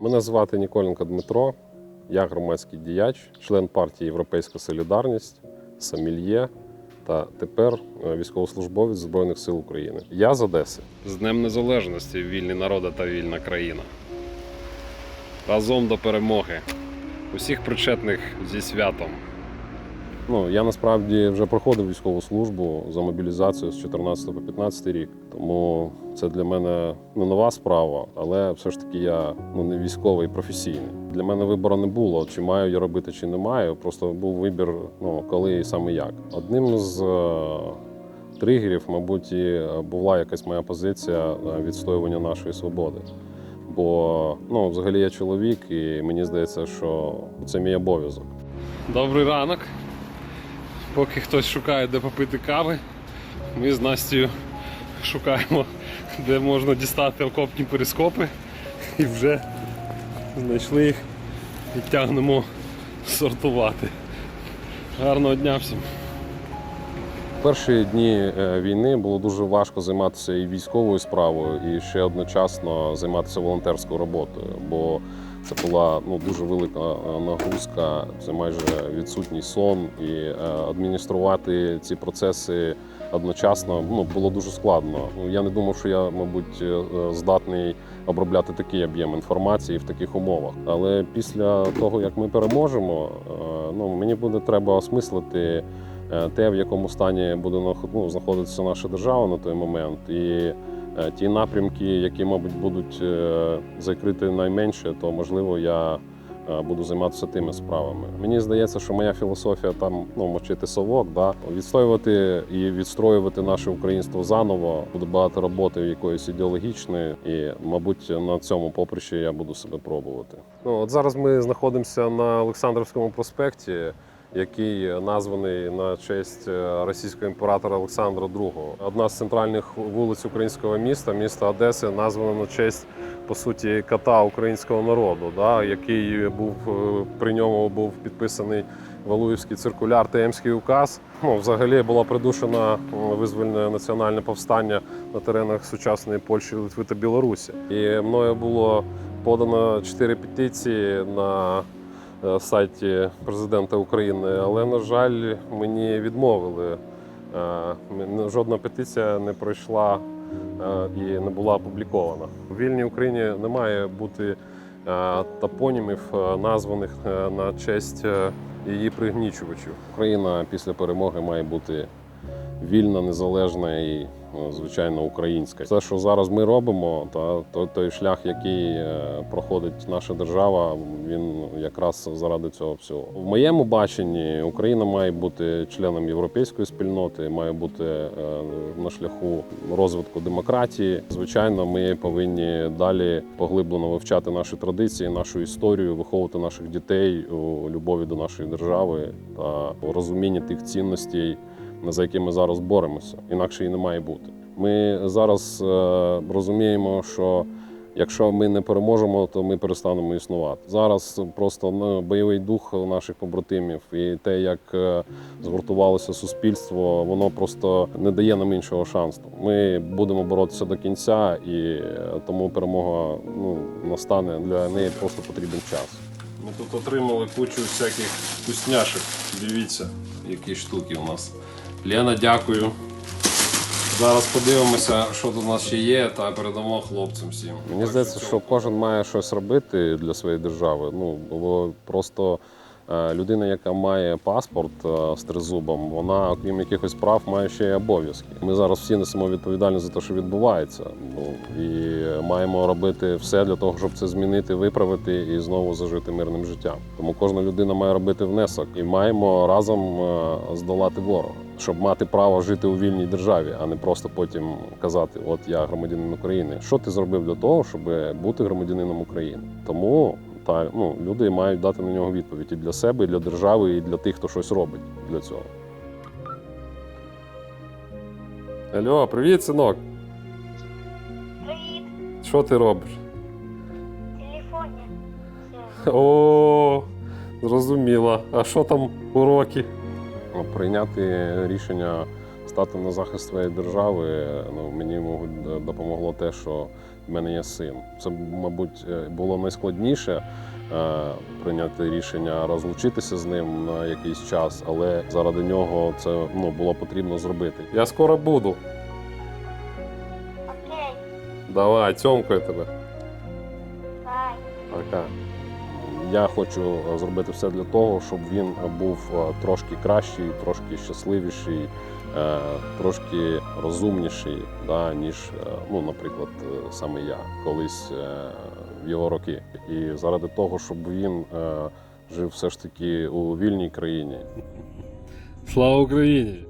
Мене звати Ніколенко Дмитро. Я громадський діяч, член партії Європейська Солідарність, Самільє та тепер е, військовослужбовець Збройних сил України. Я з Одеси. З Днем Незалежності, вільні народи та вільна країна. Разом до перемоги. Усіх причетних зі святом. Ну, я насправді вже проходив військову службу за мобілізацію з 14 по 15 рік. Тому це для мене не нова справа, але все ж таки я ну, не військовий професійний. Для мене вибору не було, чи маю я робити, чи не маю. Просто був вибір, ну коли і саме як. Одним з е, тригерів, мабуть, і була якась моя позиція е, відстоювання нашої свободи. Бо ну, взагалі я чоловік, і мені здається, що це мій обов'язок. Добрий ранок. Поки хтось шукає, де попити кави, ми з Настю шукаємо, де можна дістати окопні перископи. І вже знайшли їх і тягнемо сортувати. Гарного дня всім. Перші дні е, війни було дуже важко займатися і військовою справою, і ще одночасно займатися волонтерською роботою, бо це була ну, дуже велика е, нагрузка, це майже відсутній сон, і е, адмініструвати ці процеси одночасно ну, було дуже складно. Ну, Я не думав, що я, мабуть, е, здатний обробляти такий об'єм інформації в таких умовах. Але після того, як ми переможемо, ну, мені буде треба осмислити те, в якому стані буде ну, знаходитися наша держава на той момент, і ті напрямки, які, мабуть, будуть е, закриті найменше, то можливо я е, буду займатися тими справами. Мені здається, що моя філософія там ну, мочити совок, да, відстоювати і відстроювати наше українство заново. Буде багато роботи якоїсь ідеологічної, і, мабуть, на цьому поприщі я буду себе пробувати. Ну, от зараз ми знаходимося на Олександрівському проспекті який названий на честь е, російського імператора Олександра II. Одна з центральних вулиць українського міста, міста Одеси, названа на честь по суті кота українського народу, да, який був е, при ньому був підписаний Валуївський циркуляр та указ. Ну, взагалі було придушено м, визвольне національне повстання на теренах сучасної Польщі, Литви та Білорусі. І мною було подано чотири петиції на сайті президента України, але на жаль, мені відмовили. Е, Жодна петиція не пройшла е, і не була опублікована. У вільній Україні не має бути е, топонімів, е, названих е, на честь е, її пригнічувачів. Україна після перемоги має бути вільна, незалежна і ну, звичайно українська. Все, що зараз ми робимо, та то той шлях, який е, проходить наша держава, він якраз заради цього всього. В моєму баченні Україна має бути членом європейської спільноти, має бути е, на шляху розвитку демократії. Звичайно, ми повинні далі поглиблено вивчати наші традиції, нашу історію, виховувати наших дітей у любові до нашої держави та у розумінні тих цінностей за які ми зараз боремося. Інакше і не має бути. Ми зараз е, розуміємо, що якщо ми не переможемо, то ми перестанемо існувати. Зараз просто ну, бойовий дух наших побратимів і те, як е, згуртувалося суспільство, воно просто не дає нам іншого шансу. Ми будемо боротися до кінця, і е, тому перемога ну, настане. Для неї просто потрібен час. Ми тут отримали кучу всяких вкусняшок. Дивіться, які штуки у нас. Лена, дякую. Зараз подивимося, що тут у нас ще є, та передамо хлопцям всім. Мені здається, що кожен має щось робити для своєї держави. Ну, бо просто е, людина, яка має паспорт е, з тризубом, вона, окрім якихось прав, має ще й обов'язки. Ми зараз всі несемо відповідальність за те, що відбувається. Ну, і маємо робити все для того, щоб це змінити, виправити і знову зажити мирним життям. Тому кожна людина має робити внесок і маємо разом е, здолати ворога. Щоб мати право жити у вільній державі, а не просто потім казати: От я громадянин України. Що ти зробив для того, щоб бути громадянином України? Тому та ну люди мають дати на нього відповідь і для себе, і для держави, і для тих, хто щось робить для цього. Алло, привіт, синок. Привіт, Що ти робиш? телефоні. О, зрозуміло. А що там уроки? Прийняти рішення стати на захист своєї держави, ну мені допомогло те, що в мене є син. Це, мабуть, е, було найскладніше е, прийняти рішення розлучитися з ним на якийсь час, але заради нього це ну, було потрібно зробити. Я скоро буду. Окей, Давай, цьомкаю тебе. бай. Пока. Я хочу е, зробити все для того, щоб він був е, трошки кращий, трошки щасливіший, е, трошки розумніший, да, ніж, ну, наприклад, саме я колись в його роки. І заради того, щоб він жив все ж таки у вільній країні. Слава Україні!